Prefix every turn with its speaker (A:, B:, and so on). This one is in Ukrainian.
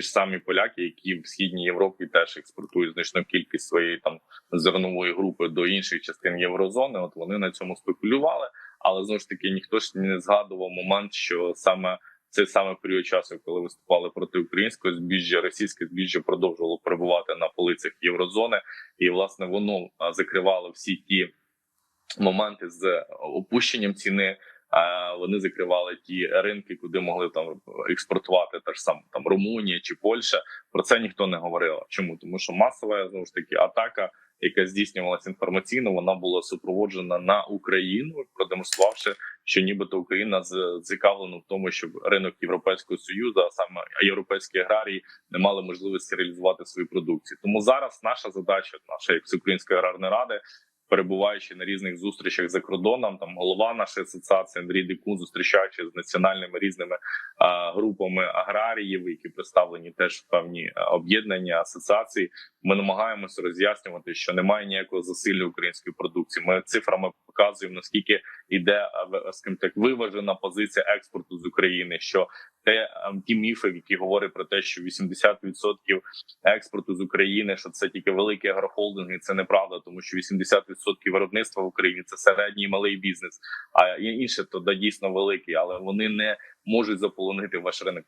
A: ті ж самі поляки, які в східній Європі теж експортують значну кількість своєї там зернової групи до інших частин єврозони. От вони на цьому спекулювали, але знову ж таки ніхто ж не згадував момент, що саме це саме період часу, коли виступали проти українського збіжжя, російське збіжжя продовжувало перебувати на полицях єврозони, і власне воно закривало всі ті моменти з опущенням ціни. Вони закривали ті ринки, куди могли там експортувати та ж сам там Румунія чи Польща. Про це ніхто не говорив. Чому тому, що масова знову ж таки атака, яка здійснювалася інформаційно, вона була супроводжена на Україну, продемонструвавши, що нібито Україна зацікавлена в тому, щоб ринок Європейського союзу, а саме європейські аграрії, не мали можливості реалізувати свою продукцію. Тому зараз наша задача, наша як Всеукраїнської аграрної ради. Перебуваючи на різних зустрічах за кордоном, там голова нашої асоціації Андрій Дикун, зустрічаючи з національними різними а, групами аграріїв, які представлені теж в певні об'єднання асоціації. Ми намагаємося роз'яснювати, що немає ніякого засилля української продукції. Ми цифрами показуємо наскільки іде в- скажімо так виважена позиція експорту з України. Що те ті міфи, які говорять про те, що 80% експорту з України, що це тільки великі агрохолдинги, це неправда, тому що 80% виробництва в Україні це середній і малий бізнес. А інше то да дійсно великий, але вони не можуть заполонити ваш ринок.